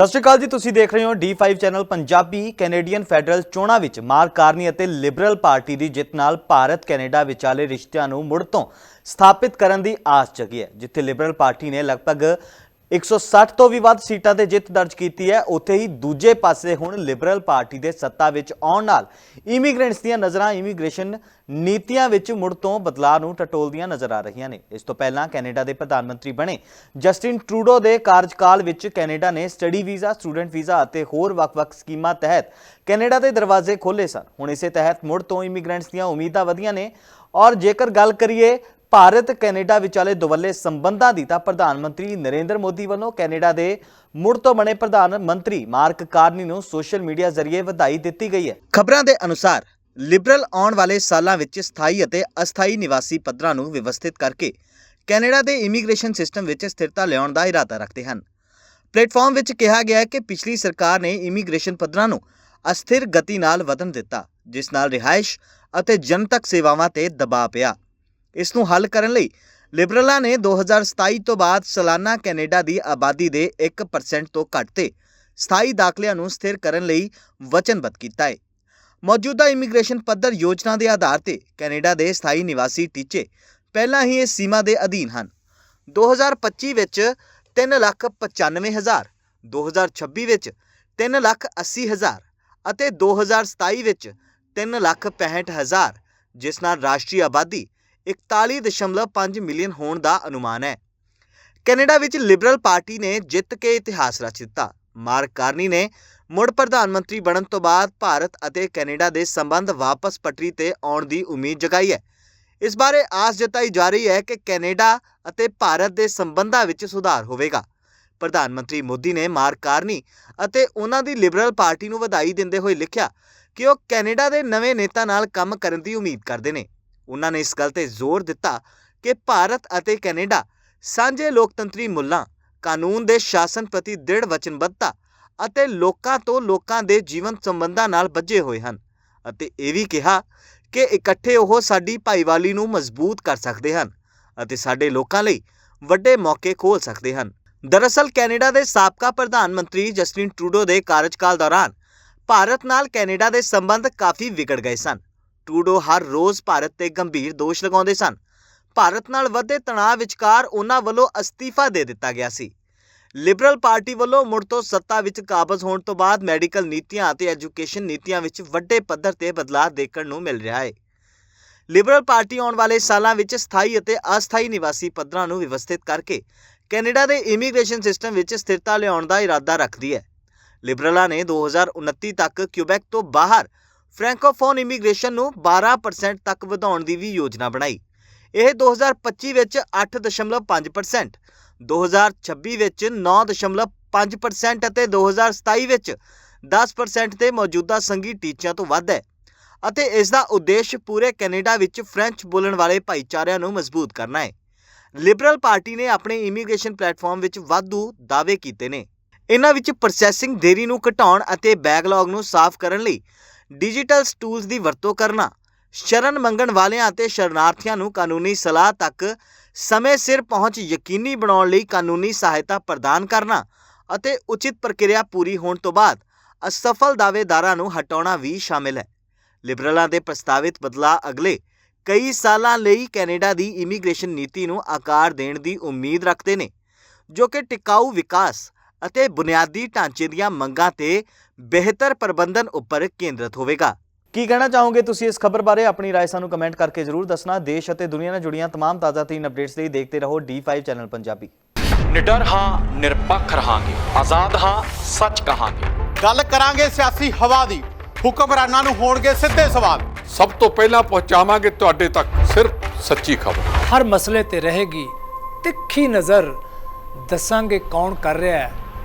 ਸਤਿ ਸ਼੍ਰੀ ਅਕਾਲ ਜੀ, ਤੁਸੀਂ ਦੇਖ ਰਹੇ ਹੋ D5 channel Punjabi Canadian federal ਚੋਣਾਂ ਵਿੱਚ ਮਾਰਕ ਕਾਰਨੀ ਅਤੇ ਲਿਬਰਲ ਪਾਰਟੀ ਦੀ ਜਿੱਤ ਨਾਲ ਭਾਰਤ ਕੈਨੇਡਾ ਵਿਚਾਲੇ ਰਿਸ਼ਤਿਆਂ ਨੂੰ ਮੁੜ ਤੋਂ ਸਥਾਪਿਤ ਕਰਨ ਦੀ ਆਸ ਜਗੀ ਹੈ, ਜਿੱਥੇ ਲਿਬਰਲ ਪਾਰਟੀ ਨੇ ਲਗਭਗ 160 ਤੋਂ ਵੀ ਵੱਧ ਸੀਟਾਂ ਤੇ ਜਿੱਤ ਦਰਜ ਕੀਤੀ ਹੈ। ਉੱਥੇ ਹੀ ਦੂਜੇ ਪਾਸੇ ਹੁਣ ਲਿਬਰਲ ਪਾਰਟੀ ਦੇ ਸੱਤਾ ਵਿੱਚ ਆਉਣ ਨਾਲ ਇਮੀਗ੍ਰੈਂਟਸ ਦੀਆਂ ਨਜ਼ਰਾਂ ਇਮੀਗ੍ਰੇਸ਼ਨ ਨੀਤੀਆਂ ਵਿੱਚ ਮੁੜ ਤੋਂ ਬਦਲਾਅ ਨੂੰ ਟਟੋਲਦੀਆਂ ਨਜ਼ਰ ਆ ਰਹੀਆਂ ਨੇ। ਇਸ ਤੋਂ ਪਹਿਲਾਂ ਕੈਨੇਡਾ ਦੇ ਪ੍ਰਧਾਨ ਮੰਤਰੀ ਬਣੇ। ਜਸਟਿਨ ਟਰੂਡੋ ਦੇ ਕਾਰਜਕਾਲ ਵਿੱਚ ਕੈਨੇਡਾ ਨੇ ਸਟੱਡੀ ਵੀਜ਼ਾ, ਸਟੂਡੈਂਟ ਵੀਜ਼ਾ ਅਤੇ ਹੋਰ ਵੱਖ-ਵੱਖ ਸਕੀਮਾਂ ਤਹਿਤ ਕੈਨੇਡਾ ਦੇ ਦਰਵਾਜ਼ੇ ਖੋਲ੍ਹੇ ਸਨ। ਹੁਣ ਇਸੇ ਤਹਿਤ ਮੁੜ ਤੋਂ ਇਮੀਗ੍ਰੈਂਟਸ ਦੀਆਂ ਉਮੀਦਾਂ ਵਧੀਆਂ ਨੇ। ਔਰ ਜੇਕਰ ਗੱਲ ਕਰੀਏ ਭਾਰਤ ਕੈਨੇਡਾ ਵਿਚਾਲੇ ਦੁਵੱਲੇ ਸੰਬੰਧਾਂ ਦੀ ਤਾਂ ਪ੍ਰਧਾਨ ਮੰਤਰੀ ਨਰਿੰਦਰ ਮੋਦੀ ਵੱਲੋਂ ਕੈਨੇਡਾ ਦੇ ਮੁੜ ਤੋਂ ਬਣੇ ਪ੍ਰਧਾਨ ਮੰਤਰੀ ਮਾਰਕ ਕਾਰਨੀ ਨੂੰ ਸੋਸ਼ਲ ਮੀਡੀਆ ਜ਼ਰੀਏ ਵਧਾਈ ਦਿੱਤੀ ਗਈ ਹੈ। ਖਬਰਾਂ ਦੇ ਅਨੁਸਾਰ, ਲਿਬਰਲ ਆਉਣ ਵਾਲੇ ਸਾਲਾਂ ਵਿੱਚ ਸਥਾਈ ਅਤੇ ਅਸਥਾਈ ਨਿਵਾਸੀ ਪੱਧਰਾਂ ਨੂੰ ਵਿਵਸਥਿਤ ਕਰਕੇ ਕੈਨੇਡਾ ਦੇ ਇਮੀਗ੍ਰੇਸ਼ਨ ਸਿਸਟਮ ਵਿੱਚ ਸਥਿਰਤਾ ਲਿਆਉਣ ਦਾ ਇਰਾਦਾ ਰੱਖਦੇ ਹਨ। ਪਲੇਟਫਾਰਮ ਵਿੱਚ ਕਿਹਾ ਗਿਆ ਹੈ ਕਿ ਪਿਛਲੀ ਸਰਕਾਰ ਨੇ ਇਮੀਗ੍ਰੇਸ਼ਨ ਪੱਧਰਾਂ ਨੂੰ ਅਸਥਿਰ ਗਤੀ ਨਾਲ ਵਧਣ ਦਿੱਤਾ, ਜਿਸ ਨਾਲ ਰਿਹਾਇਸ਼ ਅਤੇ ਜਨਤਕ ਸੇਵਾਵਾਂ ਤੇ ਦਬਾਅ ਪਿਆ। ਇਸ ਨੂੰ ਹੱਲ ਕਰਨ ਲਈ ਲਿਬਰਲਾਂ ਨੇ 2027 ਤੋਂ ਬਾਅਦ ਸਾਲਾਨਾ ਕੈਨੇਡਾ ਦੀ ਆਬਾਦੀ ਦੇ 1% ਤੋਂ ਘੱਟ ਤੇ ਸਥਾਈ ਦਾਖਲਿਆਂ ਨੂੰ ਸਥਿਰ ਕਰਨ ਲਈ ਵਚਨਬੱਧ ਕੀਤਾ ਹੈ। ਮੌਜੂਦਾ ਇਮੀਗ੍ਰੇਸ਼ਨ ਪੱਧਰ ਯੋਜਨਾ ਦੇ ਆਧਾਰ ਤੇ ਕੈਨੇਡਾ ਦੇ ਸਥਾਈ ਨਿਵਾਸੀ ਟੀਚੇ ਪਹਿਲਾਂ ਹੀ ਇਸ ਸੀਮਾ ਦੇ ਅਧੀਨ ਹਨ। 2025 ਵਿੱਚ 395000 2026 ਵਿੱਚ 380000 ਅਤੇ 2027 ਵਿੱਚ 365000 ਜਿਸ ਨਾਲ ਰਾਸ਼ਟਰੀ ਆਬਾਦੀ 41.5 ਮਿਲੀਅਨ ਹੋਣ ਦਾ ਅਨੁਮਾਨ ਹੈ। ਕੈਨੇਡਾ ਵਿੱਚ ਲਿਬਰਲ ਪਾਰਟੀ ਨੇ ਜਿੱਤ ਕੇ ਇਤਿਹਾਸ ਰਚ ਦਿੱਤਾ। ਮਾਰਕ ਕਾਰਨੀ ਨੇ ਮੁੜ ਪ੍ਰਧਾਨ ਮੰਤਰੀ ਬਣਨ ਤੋਂ ਬਾਅਦ ਭਾਰਤ ਅਤੇ ਕੈਨੇਡਾ ਦੇ ਸੰਬੰਧ ਵਾਪਸ ਪਟਰੀ ਤੇ ਆਉਣ ਦੀ ਉਮੀਦ ਜਗਾਈ ਹੈ। ਇਸ ਬਾਰੇ ਆਸ ਜਤਾਈ ਜਾ ਰਹੀ ਹੈ ਕਿ ਕੈਨੇਡਾ ਅਤੇ ਭਾਰਤ ਦੇ ਸੰਬੰਧਾਂ ਵਿੱਚ ਸੁਧਾਰ ਹੋਵੇਗਾ। ਪ੍ਰਧਾਨ ਮੰਤਰੀ ਮੋਦੀ ਨੇ ਮਾਰਕ ਕਾਰਨੀ ਅਤੇ ਉਹਨਾਂ ਦੀ ਲਿਬਰਲ ਪਾਰਟੀ ਨੂੰ ਵਧਾਈ ਦਿੰਦੇ ਹੋਏ ਲਿਖਿਆ ਕਿ ਉਹ ਕੈਨੇਡਾ ਦੇ ਨਵੇਂ ਨੇਤਾ ਨਾਲ ਕੰਮ ਕਰਨ ਦੀ ਉਮੀਦ ਕਰਦੇ ਨੇ। ਉਹਨਾਂ ਨੇ ਇਸ ਗੱਲ ਤੇ ਜ਼ੋਰ ਦਿੱਤਾ ਕਿ ਭਾਰਤ ਅਤੇ ਕੈਨੇਡਾ ਸਾਂਝੇ ਲੋਕਤੰਤਰੀ ਮੁੱਲਾਂ, ਕਾਨੂੰਨ ਦੇ ਸ਼ਾਸਨ ਪ੍ਰਤੀ ਦ੍ਰਿੜ ਵਚਨਬੱਧਤਾ ਅਤੇ ਲੋਕਾਂ ਤੋਂ ਲੋਕਾਂ ਦੇ ਜੀਵਨ ਸੰਬੰਧਾਂ ਨਾਲ ਬੱਝੇ ਹੋਏ ਹਨ ਅਤੇ ਇਹ ਵੀ ਕਿਹਾ ਕਿ ਇਕੱਠੇ ਉਹ ਸਾਡੀ ਭਾਈਵਾਲੀ ਨੂੰ ਮਜ਼ਬੂਤ ਕਰ ਸਕਦੇ ਹਨ ਅਤੇ ਸਾਡੇ ਲੋਕਾਂ ਲਈ ਵੱਡੇ ਮੌਕੇ ਖੋਲ ਸਕਦੇ ਹਨ। ਦਰਅਸਲ, ਕੈਨੇਡਾ ਦੇ ਸਾਬਕਾ ਪ੍ਰਧਾਨ ਮੰਤਰੀ ਜਸਟਿਨ ਟਰੂਡੋ ਦੇ ਕਾਰਜਕਾਲ ਦੌਰਾਨ ਭਾਰਤ ਨਾਲ ਕੈਨੇਡਾ ਦੇ ਸੰਬੰਧ ਕਾਫੀ ਵਿਗੜ ਗਏ ਸਨ। ਟਰੂਡੋ ਹਰ ਰੋਜ਼ ਭਾਰਤ ਤੇ ਗੰਭੀਰ ਦੋਸ਼ ਲਗਾਉਂਦੇ ਸਨ। ਭਾਰਤ ਨਾਲ ਵਧੇ ਤਣਾਅ ਵਿਚਕਾਰ ਉਹਨਾਂ ਵੱਲੋਂ ਅਸਤੀਫਾ ਦੇ ਦਿੱਤਾ ਗਿਆ ਸੀ। ਲਿਬਰਲ ਪਾਰਟੀ ਵੱਲੋਂ ਮੁੜ ਤੋਂ ਸੱਤਾ ਵਿੱਚ ਕਾਬਜ਼ ਹੋਣ ਤੋਂ ਬਾਅਦ ਮੈਡੀਕਲ ਨੀਤੀਆਂ ਅਤੇ ਐਜੂਕੇਸ਼ਨ ਨੀਤੀਆਂ ਵਿੱਚ ਵੱਡੇ ਪੱਧਰ ਤੇ ਬਦਲਾਅ ਦੇਖਣ ਨੂੰ ਮਿਲ ਰਿਹਾ ਹੈ। ਲਿਬਰਲ ਪਾਰਟੀ ਆਉਣ ਵਾਲੇ ਸਾਲਾਂ ਵਿੱਚ ਸਥਾਈ ਅਤੇ ਅਸਥਾਈ ਨਿਵਾਸੀ ਪੱਧਰਾਂ ਨੂੰ ਵਿਵਸਥਿਤ ਕਰਕੇ ਕੈਨੇਡਾ ਦੇ ਇਮੀਗ੍ਰੇਸ਼ਨ ਸਿਸਟਮ ਵਿੱਚ ਸਥਿਰਤਾ ਲਿਆਉਣ ਦਾ ਇਰਾਦਾ ਰੱਖਦੀ ਹੈ। ਲਿਬਰਲਾਂ ਨੇ 2029 ਤੱਕ ਕਿਊਬੈਕ ਤੋਂ ਬਾਹਰ ਫ੍ਰੈਂਕੋਫੋਨ ਇਮੀਗ੍ਰੇਸ਼ਨ ਨੂੰ 12% ਤੱਕ ਵਧਾਉਣ ਦੀ ਵੀ ਯੋਜਨਾ ਬਣਾਈ। ਇਹ 2025 ਵਿੱਚ 8.5% 2026 ਵਿੱਚ 9.5% ਅਤੇ 2027 ਵਿੱਚ 10% ਤੇ ਮੌਜੂਦਾ ਸੰਘੀ ਟੀਚਿਆਂ ਤੋਂ ਵੱਧ ਹੈ ਅਤੇ ਇਸ ਦਾ ਉਦੇਸ਼ ਪੂਰੇ ਕੈਨੇਡਾ ਵਿੱਚ ਫ੍ਰੈਂਚ ਬੋਲਣ ਵਾਲੇ ਭਾਈਚਾਰਿਆਂ ਨੂੰ ਮਜ਼ਬੂਤ ਕਰਨਾ ਹੈ। ਲਿਬਰਲ ਪਾਰਟੀ ਨੇ ਆਪਣੇ ਇਮੀਗ੍ਰੇਸ਼ਨ ਪਲੇਟਫਾਰਮ ਵਿੱਚ ਵਾਧੂ ਦਾਅਵੇ ਕੀਤੇ ਨੇ। ਇਹਨਾਂ ਵਿੱਚ ਪ੍ਰੋਸੈਸਿੰਗ ਦੇਰੀ ਨੂੰ ਘਟਾਉਣ ਅਤੇ ਬੈਕਲੌਗ ਨੂੰ ਸਾਫ਼ ਕਰਨ ਲਈ ਡਿਜੀਟਲ ਟੂਲਸ ਦੀ ਵਰਤੋਂ ਕਰਨਾ, ਸ਼ਰਨ ਮੰਗਣ ਵਾਲਿਆਂ ਅਤੇ ਸ਼ਰਨਾਰਥੀਆਂ ਨੂੰ ਕਾਨੂੰਨੀ ਸਲਾਹ ਤੱਕ ਸਮੇਂ ਸਿਰ ਪਹੁੰਚ ਯਕੀਨੀ ਬਣਾਉਣ ਲਈ ਕਾਨੂੰਨੀ ਸਹਾਇਤਾ ਪ੍ਰਦਾਨ ਕਰਨਾ ਅਤੇ ਉਚਿਤ ਪ੍ਰਕਿਰਿਆ ਪੂਰੀ ਹੋਣ ਤੋਂ ਬਾਅਦ ਅਸਫਲ ਦਾਅਵੇਦਾਰਾਂ ਨੂੰ ਹਟਾਉਣਾ ਵੀ ਸ਼ਾਮਿਲ ਹੈ। ਲਿਬਰਲਾਂ ਦੇ ਪ੍ਰਸਤਾਵਿਤ ਬਦਲਾਅ ਅਗਲੇ ਕਈ ਸਾਲਾਂ ਲਈ ਕੈਨੇਡਾ ਦੀ ਇਮੀਗ੍ਰੇਸ਼ਨ ਨੀਤੀ ਨੂੰ ਆਕਾਰ ਦੇਣ ਦੀ ਉਮੀਦ ਰੱਖਦੇ ਨੇ, ਜੋ ਕਿ ਟਿਕਾਊ ਵਿਕਾਸ ਅਤੇ ਬੁਨਿਆਦੀ ਢਾਂਚੇ ਦੀਆਂ ਮੰਗਾਂ ਤੇ ਬਿਹਤਰ ਪ੍ਰਬੰਧਨ ਉੱਪਰ ਕੇਂਦਰਿਤ ਹੋਵੇਗਾ ਕੀ ਕਹਿਣਾ ਚਾਹੋਗੇ ਤੁਸੀਂ ਇਸ ਖਬਰ ਬਾਰੇ ਆਪਣੀ رائے ਸਾਨੂੰ ਕਮੈਂਟ ਕਰਕੇ ਜ਼ਰੂਰ ਦੱਸਣਾ ਦੇਸ਼ ਅਤੇ ਦੁਨੀਆ ਨਾਲ ਜੁੜੀਆਂ ਤਮਾਮ ਤਾਜ਼ਾ ਤਰੀਨ ਅਪਡੇਟਸ ਲਈ ਦੇਖਦੇ ਰਹੋ D5 ਚੈਨਲ ਪੰਜਾਬੀ ਨਿਡਰ ਹਾਂ ਨਿਰਪੱਖ ਰਹਾਂਗੇ ਆਜ਼ਾਦ ਹਾਂ ਸੱਚ ਕਹਾਂਗੇ ਗੱਲ ਕਰਾਂਗੇ ਸਿਆਸੀ ਹਵਾ ਦੀ ਹੁਕਮਰਾਨਾਂ ਨੂੰ ਹੋਣਗੇ ਸਿੱਧੇ ਸਵਾਲ ਸਭ ਤੋਂ ਪਹਿਲਾਂ ਪਹੁੰਚਾਵਾਂਗੇ ਤੁਹਾਡੇ ਤੱਕ ਸਿਰਫ ਸੱਚੀ ਖਬਰ ਹਰ ਮਸਲੇ ਤੇ ਰਹੇਗੀ ਤਿੱਖੀ ਨਜ਼ਰ ਦੱਸਾਂਗੇ ਕੌਣ ਕਰ ਰਿਹਾ ਹੈ